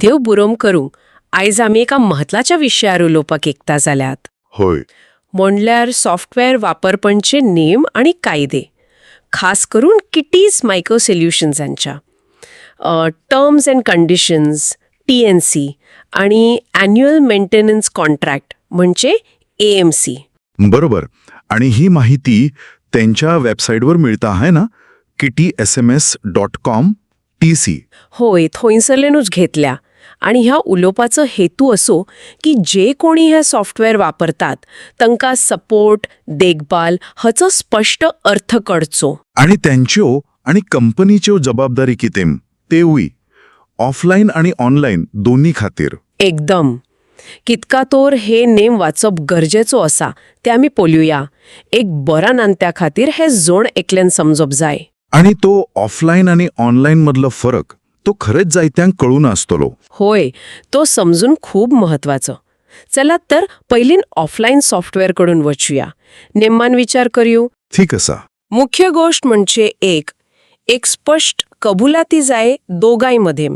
देव बुरोम करूंक आयज आमी एका म्हत्वाच्या विशयार उलोवपाक एकता जाल्यात होय. म्हणल्यार सॉफ्टवेअर वापरपणचे नेम आणि कायदे. खास करून kitty's micro सोल्युशन्सांच्या. Terms and conditions T N C आणि ॲन्युअल मेंटेनन्स कॉन्ट्रॅक्ट म्हणजे ए एम सी. बरोबर. आणि ही माहिती त्यांच्या वेबसाईटवर मिळता आहे ना? Kiti S M S dot com T C. होय थंयसरल्यानूच घेतल्या. आणि ह्या उलोवपाचो हेतू असो की जे कोणी हे सॉफ्टवेअर वापरतात तांकां सपोर्ट देखभाल हाचो स्पष्ट अर्थ कळचो. आणि त्यांच्यो आणि कंपनीच्यो जबाबदारी कितें? तेवूय ऑफलाईन आणि ऑनलाईन दोन्ही खातीर. एकदम. कितका तोर हे नेम वाचप गरजेचो आसा ते आमी पळोवया एक बरा नात्या खातीर हे जोड एकल्यान समजप जाय. आणि तो ऑफलाईन आणि ऑनलाईन मधलो फरक तो खरेच जायत्यांक कळून आसतलो होय तो समजून खूप महत्वाचो चला तर पहिलीन ऑफलाईन सॉफ्टवेअरकडून वचूया. नेमान विचार करूया. ठीक असा. मुख्य गोष्ट म्हणजे एक एक स्पष्ट कबुलाती जाय दोगांयमध्ये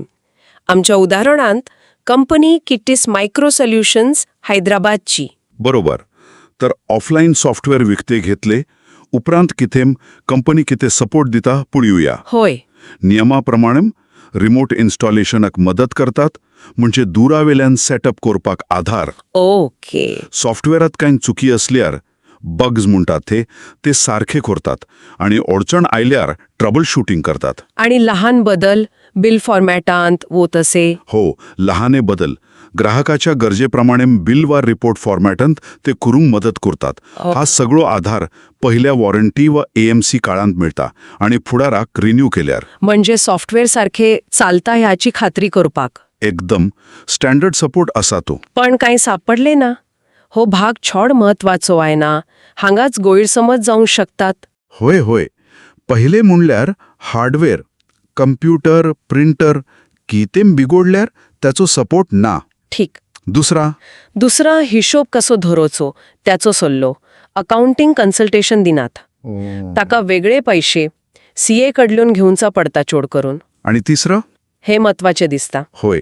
आमच्या उदाहरणांत कंपनी किटीस मायक्रो सोल्युशन्स हैदराबादची. बरोबर. तर ऑफलाईन सॉफ्टवेअर विकते घेतले उपरांत कितें कंपनी कितें सपोर्ट दिता पळयोया होय. नियमाप्रमाणे रिमोट इन्स्टॉलेशनाक मदत करतात म्हणजे दुरावेल्यान सेटअप करपाक आधार. ओके. सॉफ्टवेअरात कांय चुकी असल्यार बग्स म्हणटात ते ते सारखे करतात आणि अडचण आयल्यार ट्रबल शूटिंग करतात. आणि लहान बदल बिल फॉर्मॅटांत वो तसे? हो लहाने बदल. ग्राहकाच्या गरजेप्रमाणे बिल वा रिपोर्ट फॉर्मॅटांत ते करूंक मदत करतात. हा सगळो आधार पहिल्या वॉरंटी वा एएमसी काळांत मिळता आणि फुडाराक रिन्यू केल्यार. म्हणजे सॉफ्टवेअर सारखे चालता ह्याची खात्री करपाक. एकदम. स्टँडर्ड सपोर्ट असा तो. पण काही सापडले ना? हो भाग छोड महत्वाचो आहे ना? हांगाच गैरसमज जावंक शकतात. होय होय. पहिले म्हणल्यार हार्डवेअर कम्प्युटर प्रिंटर कितें बिगोडल्यार त्याचो सपोर्ट ना. ठीक. दुसरा? दुसरा हिशोब कसो धरोचो त्याचो सल्लो. अकाउंटिंग कन्सल्टेशन दिनात. ताका वेगळे पैसे सीए कडल्यान घेवचा पडता चोड करून. आणि तिसरं? हे महत्त्वाचे दिसता. होय.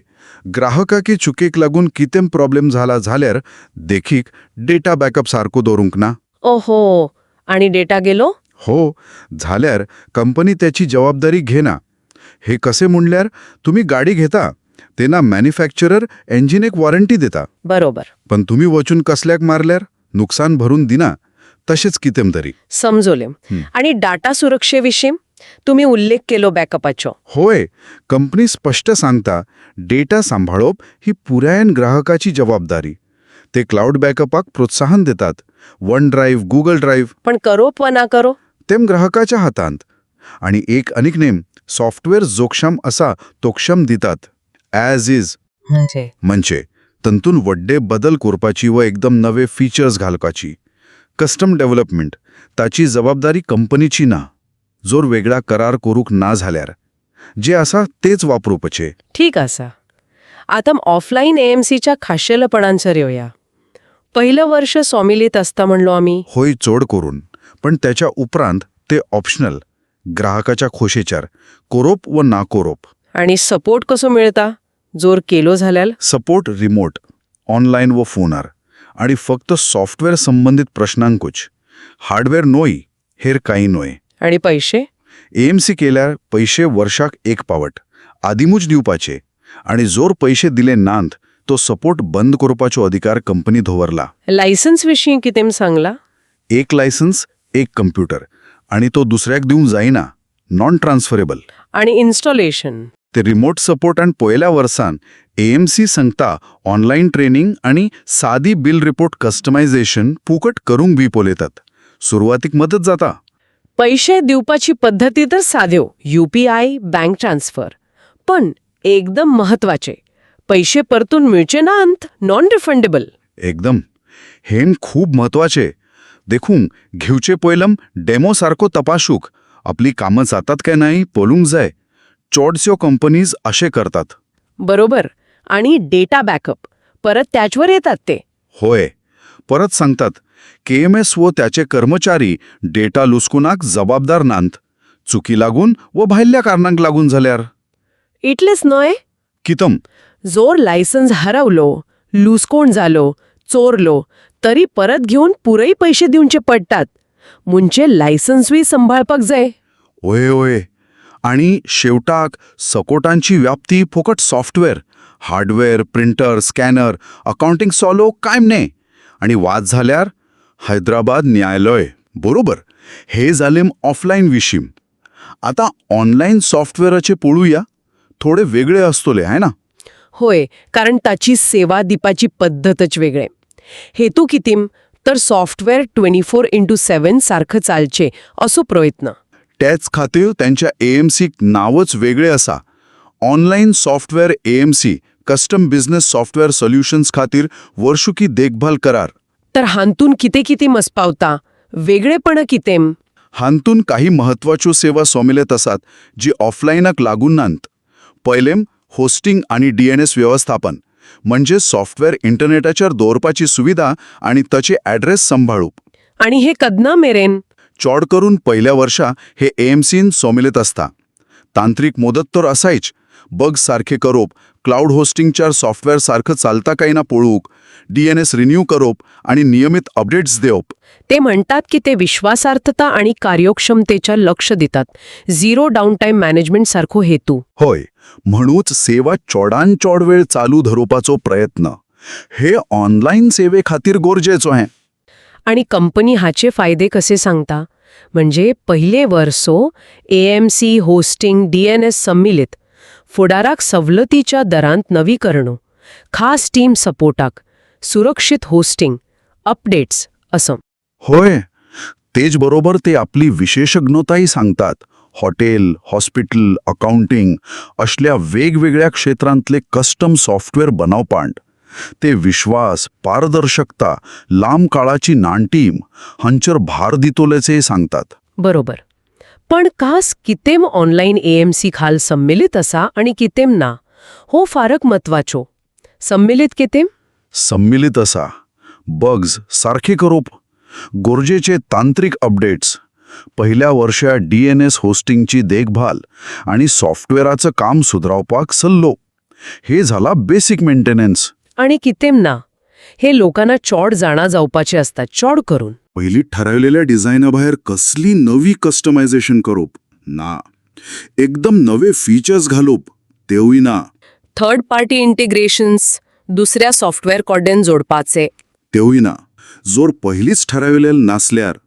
ग्राहकाकी चुकेक लागून कितें प्रॉब्लेम झाला जाल्यार देखीक डेटा बॅकअप सारको दवरूंक ना. ओहो. आणि डेटा गेलो? हो. झाल्यार कंपनी त्याची जबाबदारी घेना. हे कसे म्हणल्यार तुम्ही गाडी घेता. तेना मॅन्युफॅक्चरर एंजिन एक वॉरंटी देता. बरोबर. पण तुम्ही वचून कसल्याक मारल्यार? नुकसान भरून दिना. तशेंच कितें तरी. समजोले. आणि डाटा सुरक्षेविषयी तुम्ही उल्लेख केलो बॅकअपाचो होय. कंपनी स्पष्ट सांगता डेटा सांभाळप ही पुरायन ग्राहकाची जबाबदारी. ते क्लाउड बॅकअपाक प्रोत्साहन देतात. वन ड्राईव्ह गुगल ड्राईव्ह पण करो वा ना करो? तेम ग्राहकाच्या हातांत. आणि एक अनेक नेम सॉफ्टवेअर जोक्षम असा तोक्षम दितात. ॲज इज म्हणजे? म्हणजे तंतून व्हडले बदल करपाची व एकदम नवे फीचर्स घालपाची कस्टम डेव्हलपमेंट ताची जबाबदारी कंपनीची ना. जोर वेगळा करार करूक ना झाल्यार. जे आसा तेच वापरूपचे. ठीक आसा आता ऑफलाईन एएमसीच्या खाशेलपणांचर येऊया पहिलं वर्ष सॉमिलीत असता म्हणलो आम्ही. होय चोड करून. पण त्याच्या उपरांत ते ऑप्शनल ग्राहकाच्या खोशेच्यार. कोरोप व ना कोरोप आणि सपोर्ट कसो मिळता? जोर केलो जाल्यार सपोर्ट रिमोट ऑनलाईन व फोनार. आणि फक्त सॉफ्टवेअर संबंधित प्रश्नांकूच. हार्डवेअर नोई हेर काही नोय आणि पैसे एएमसी केल्यार पैसे वर्षाक एक पावट. आदिमूच दिवपाचे. आणि जोर पैसे दिले नांत तो सपोर्ट बंद करपाचो अधिकार कंपनी धोवरला. लायसन्स विशीं कितें सांगला? एक लायसन्स एक कम्प्युटर आणि तो दुसऱ्याक दिवंक जायना नॉन ट्रान्सफरेबल आणि इन्स्टॉलेशन ते रिमोट सपोर्ट आणि पयल्या वर्सान एएमसी सांगता ऑनलाईन ट्रेनिंग आणि सादी बिल रिपोर्ट कस्टमायझेशन फुकट करूंक बी पोलयतात सुरवातीक मदत जाता. पैसे दिवपाची पद्धती तर साध्यो यूपीआय बँक ट्रान्सफर पण एकदम महत्त्वाचे. पैसे परतून मिळचे ना अंत? नॉन रिफंडेबल एकदम. हेम खूप महत्त्वाचे. देखून घेवचे पयलम डेमो सारको तपासूक. आपली कामं जातात काय नाही पळूंक जाय. चोडस्यो कंपनीज असे करतात. बरोबर. आणि डेटा बॅकअप. परत त्याचवर येतात ते. होय. परत सांगतात के एम एस व त्याचे कर्मचारी डेटा लुस्कुनाक जबाबदार नांत. चुकी लागून व भायल्या कारणांक लागून जाल्यार इटलेच न्हय कितम? जोर लायसन्स हरवलो लुसकोण जालो चोरलो तरी परत घेऊन पुरई पैसे दिवचे पडटात म्हणजे लायसन्सूय सांभाळपाक जाय. ओय ओय आणि शेवटाक सकोटांची व्याप्ती फुकट software hardware printer scanner accounting सॉलो कायम ने. आणि वाद झाल्यार हैदराबाद न्यायालय बरोबर हे झाले ऑफलाईन विशीम. आता ऑनलाईन सॉफ्टवेअराचे पळूया थोडे वेगळे असतोले आहे ना? होय कारण ताची सेवा दिवपाची पद्धतच वेगळे. हेतू कितीम? तर software twenty four into seven सारखं चालचे असो प्रयत्न. त्याच खातीर त्यांच्या एएमसी नावच वेगळे असा. Online software AMC custom business software solutions खातीर वर्षुकी देखभाल करार. तर हांतून किते किती मस्पावता? वेगळेपण कितेम हांतून काही महत्वाच्यो सेवा सोमिलेत आसात जी ऑफलायनाक लागून नांत. पयलेम होस्टिंग आणि डीएनएस व्यवस्थापन. म्हणजे सॉफ्टवेअर इंटरनेटाचेर दवरपाची सुविधा आणि ताचे ॲड्रेस सांभाळूप. आणि हे कदना मेरेन? चोड करून पहिल्या वर्षा हे एएमसीन सोमिलेत असता. तांत्रिक मुदत तर असायच. बग्स सारखे करोप क्लाउड होस्टिंगच्या सॉफ्टवेअर सारखं चालता काय ना पळूक डीएनएस रिन्यू करोप आणि नियमित अपडेट्स देवप ते म्हणतात की ते विश्वासार्थता आणि कार्यक्षमतेच्या लक्ष देतात. झिरो डाऊन टाईम मॅनेजमेंट सारखो हेतू. होय म्हणूच सेवा चोडान चोड वेळ चालू धरोपाचो प्रयत्न. हे ऑनलाईन सेवे खातीर गरजेचो आहे. आणि कंपनी हाचे फायदे कसे सांगता? म्हणजे पहिले वर्सो एएमसी होस्टिंग डीएनएस सम्मिलित फुडाराक सवलतीच्या दरांत नवीकरण खास टीम सपोर्टाक सुरक्षित होस्टिंग अपडेट्स असं. होय तेच बरोबर ते आपली विशेषज्ञताही सांगतात. हॉटेल हॉस्पिटल अकाउंटिंग असल्या वेगवेगळ्या क्षेत्रांतले कस्टम सॉफ्टवेअर बनवपांड. ते विश्वास पारदर्शकता लांब काळाची नाणटीम हांचेर भार दितोलेचे सांगतात. बरोबर. पण खास कितेम ऑनलाईन एएमसी खाल सम्मिलित असा आणि कितेम ना? हो फारक महत्वाचो. सम्मिलित कितेम? सम्मिलित असा. बग्स सारखे करोप. गरजेचे तांत्रिक अपडेट्स. पहिल्या वर्षा डी एन एस होस्टिंगची देखभाल आणि सॉफ्टवेअराचं काम सुधारवपाक सल्लो. हे झाला बेसिक मेंटेनन्स. आणि कितेम ना. हे लोकांना चॉड जाणा जावपाचे असतात. चॉड करून. पहिली ठरवलेल्या डिझायना भायर कसली नवी कस्टमायझेशन करोप? ना. एकदम नवे फीचर्स घालोप. तेवूय ना. थर्ड पार्टी इंटिग्रेशन्स दुसऱ्या सॉफ्टवेअर कॉडेन जोडपाचे. तेवूय ना. जोर पहिलीच ठराविलेल नासल्यार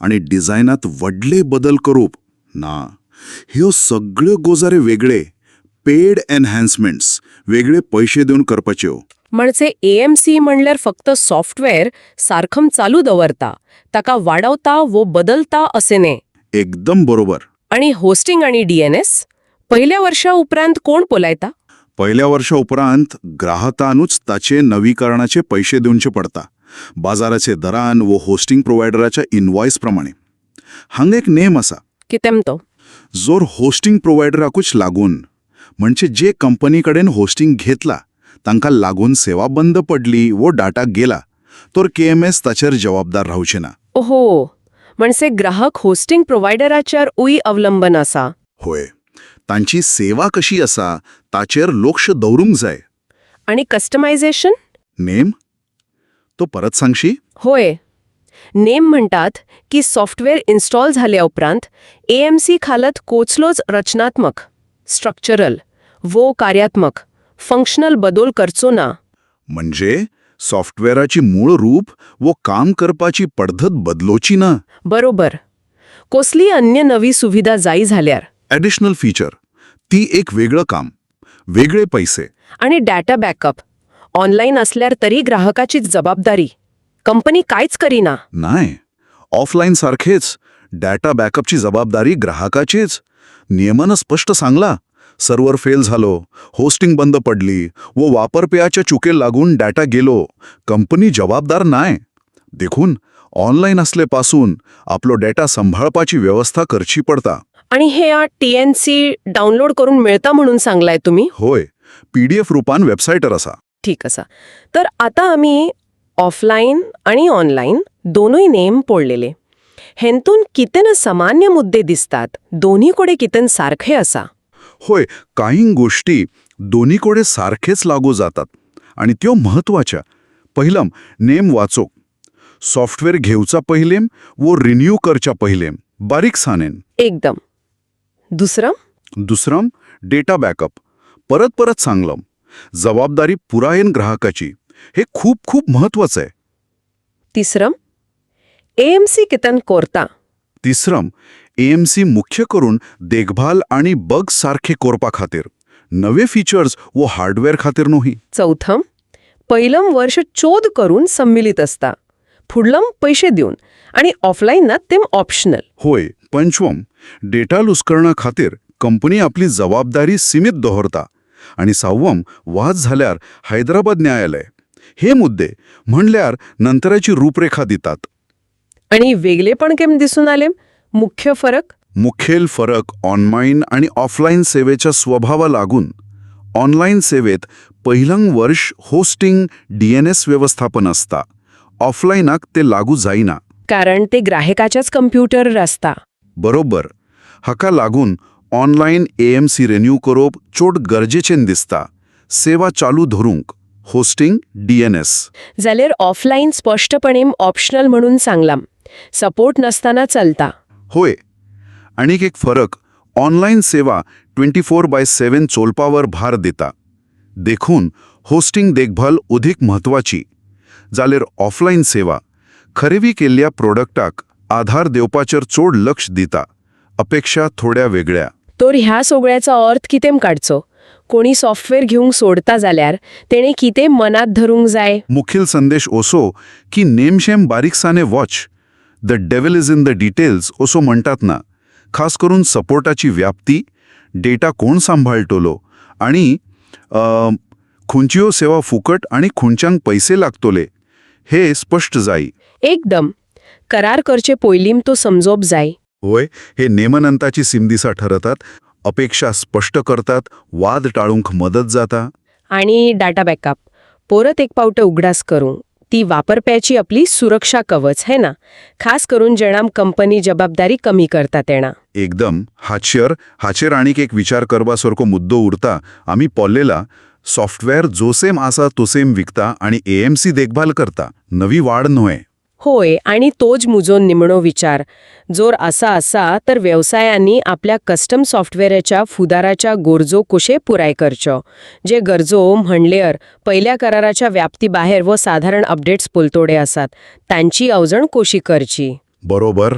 आणि डिझायनात व्हडले बदल करूप. ना. ह्यो सगळ्यो गोजारे वेगळे. पेड एनहॅन्समेंट्स वेगळे पैसे देऊन करपाच्यो म्हणजे एएमसी म्हणल्यार फक्त सॉफ्टवेअर सारखम चालू दवरता ताका वाडवता वो बदलता असे ने. एकदम बरोबर. आणि होस्टिंग आणि डीएनएस पहिल्या वर्षा उपरांत कोण पोलायता पहिल्या वर्षा उपरांत ग्राहकांनूच ताचे नवीकरणाचे पैसे दिवचे पडता. बाजाराचे दरान व होस्टिंग प्रोवायडराच्या इनवॉइस प्रमाणे. हांग एक नेम असा. कितेम तो? जोर होस्टिंग प्रोवायडराकूच लागून. म्हणजे जे कंपनीकडेन होस्टिंग घेतला तांकां लागून सेवा बंद पडली वो डाटा गेला तर के एम एस ताचेर जबाबदार रावचे ना ओहो म्हणजे ग्राहक होस्टिंग प्रोवायडराचेर उई अवलंबन असा. होय तांची सेवा कशी असा ताचेर लक्ष दवरूंक जाय. आणि कस्टमायझेशन नेम? तो परत सांगशी? होय नेम म्हणतात की सॉफ्टवेअर इन्स्टॉल झाल्या उपरांत एएमसी खालत कोचलोच रचनात्मक स्ट्रक्चरल वो कार्यात्मक फंक्शनल बदल करचो ना. म्हणजे सॉफ्टवेअराची मूळ रूप व काम करपाची पद्धत बदलोची ना. बरोबर. कसली अन्य नवी सुविधा जाई झाल्यार? ॲडिशनल फीचर ती एक वेगळं काम. वेगळे पैसे. आणि डाटा बॅकअप ऑनलाईन असल्यार तरी ग्राहकाचीच जबाबदारी. कंपनी कांयच करीना. नाही. ऑफलाईन सारखेच. डाटा बॅकअपची जबाबदारी ग्राहकाचीच. नियमानं स्पष्ट सांगला. सर्व्हर फेल झालो होस्टिंग बंद पडली व वापरपेयाच्या चुके लागून डाटा गेलो. कंपनी जबाबदार नाही देखून ऑनलाईन असलेपासून आपलो डेटा सांभाळपाची व्यवस्था करची पडता. आणि हे टी एन सी डाउनलोड करून मिळता म्हणून सांगलाय तुम्ही? होय. पीडीएफ रुपान वेबसायटर असा. ठीक असा. तर आता आम्ही ऑफलाईन आणि ऑनलाईन दोनूय नेम पडलेले हेंतून कितेन सामान्य मुद्दे दिसतात दोन्हीकडे कितेन सारखे असा. होय काही गोष्टी दोन्ही कोडे सारखेच लागू जातात. आणि त्यो महत्त्वाच्या पहिलम नेम वाचो. सॉफ्टवेअर घेवचा पहिलेम वो रिन्यू करच्या पहिलेम. बारीक सानेन. एकदम. दुसरं? दुसरं डेटा बॅकअप. परत परत सांगलम. जबाबदारी पुरायन ग्राहकाची. हे खूप खूप महत्वाचं आहे. तिसरं? एएमसी कितन कोरता? तिसरं एएमसी मुख्य करून देखभाल आणि बग सारखे कोरपा खातीर नवे फीचर्स व हार्डवेअर खातीर नोही. चौथं पहिलं वर्ष चोद करून सम्मिलित असता. फुडलं पैसे देऊन. आणि ऑफलाईनात तेम ऑप्शनल होय पंचवम डेटा लुस्करणा खातीर कंपनी आपली जबाबदारी सीमित दोहरता. आणि सहावम वाद झाल्यार हैदराबाद न्यायालय. हे मुद्दे म्हणल्यार नंतराची रूपरेखा दितात. आणि वेगळेपण केम दिसून आले मुख्य फरक? मुखेल फरक ऑनलाईन आणि ऑफलाईन सेवेच्या स्वभावा लागून ऑनलाईन सेवेत पहिलं वर्ष होस्टिंग डीएनएस व्यवस्थापन असता. ऑफलाईनाक ते लागू जाईना. कारण ते ग्राहकाच्याच कम्प्युटर असता. बरोबर. हाका लागून ऑनलाईन एएमसी रिन्यू करप चोड गरजेचें दिसता. सेवा चालू धरूंक होस्टिंग डीएनएस जाल्यार ऑफलाईन स्पष्टपणे ऑप्शनल म्हणून सांगलाम. सपोर्ट नसताना चलता. होय. आणीक एक फरक ऑनलाईन सेवा ट्वेंटी फोर बाय सेवन चोलपावर भार दिता. देखून होस्टिंग देखभाल अधिक म्हत्वाची जाल्यार ऑफलाईन सेवा खरेदी केल्ल्या प्रोडक्टाक आधार देवपाचेर चोड लक्ष दिता. अपेक्षा थोड्या वेगळ्या. तर ह्या सगळ्याचा अर्थ कितें काडचो कोणी सॉफ्टवेअर घेवंक सोडता जाल्यार तेणे कितें मनात धरूंक जाय? मुखेल संदेश ओसो की नेमशेम बारीकसाने watch the devil is in the details ओसो म्हणटात ना. खास करून सपोर्टाची व्याप्ती डेटा कोण सांभाळटलो आणि खंयच्यो सेवा फुकट आणि खंयच्यांक पैसे लागतले हे स्पष्ट जाई. एकदम. करार करचे पयलीं तो समजोप जाय होय हे नेमनंताची सिमदिसा ठरतात अपेक्षा स्पष्ट करतात वाद टाळूंक मदत जाता. आणि डाटा बॅकअप. परत एक पावटं उगडास करूं. ती वापरप्याची आपली सुरक्षा कवच है ना? खास करून जेणाम कंपनी जबाबदारी कमी करता तेणा. एकदम. हाचेर हाचेर आणीक एक विचार करपासारको मुद्दो उरता. आमी पॉल्लेला सॉफ्टवेअर जोसेम आसा तोसेम विकता आणि एएमसी देखभाल करता. नवी वाड न्हय होय आणि तोच मुजो निमणो विचार. जोर असा असा तर व्यवसायांनी आपल्या कस्टम सॉफ्टवेअरच्या फुदाराच्या गोरजो कशे पुराय करच्यो जे गरजो म्हणल्यार पहिल्या कराराच्या व्याप्तीबाहेर व साधारण अपडेट्स पोलतोडे आसात तांची अवजण कशी करची. बरोबर.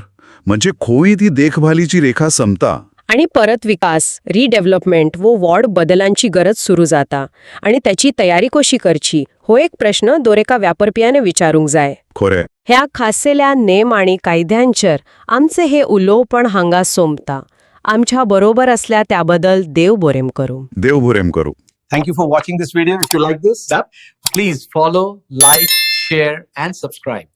म्हणजे खोई ती देखभालीची रेखा संपता. आणि परत विकास रिडेव्हलपमेंट व वॉर्ड बदलांची गरज सुरू जाता. आणि त्याची तयारी कशी करची? हो एक प्रश्न दोरेका व्यापरप्याने विचारूंक जाय. खोरे. ह्या खासेल्या नेम आणि कायद्यांचर आमचे हे उलोपण हांगा सोमता आमच्या बरोबर असल्या त्याबद्दल देव बोरेम करू. देव बोरेम करू. Thank you for watching this video if you like this please follow like share and subscribe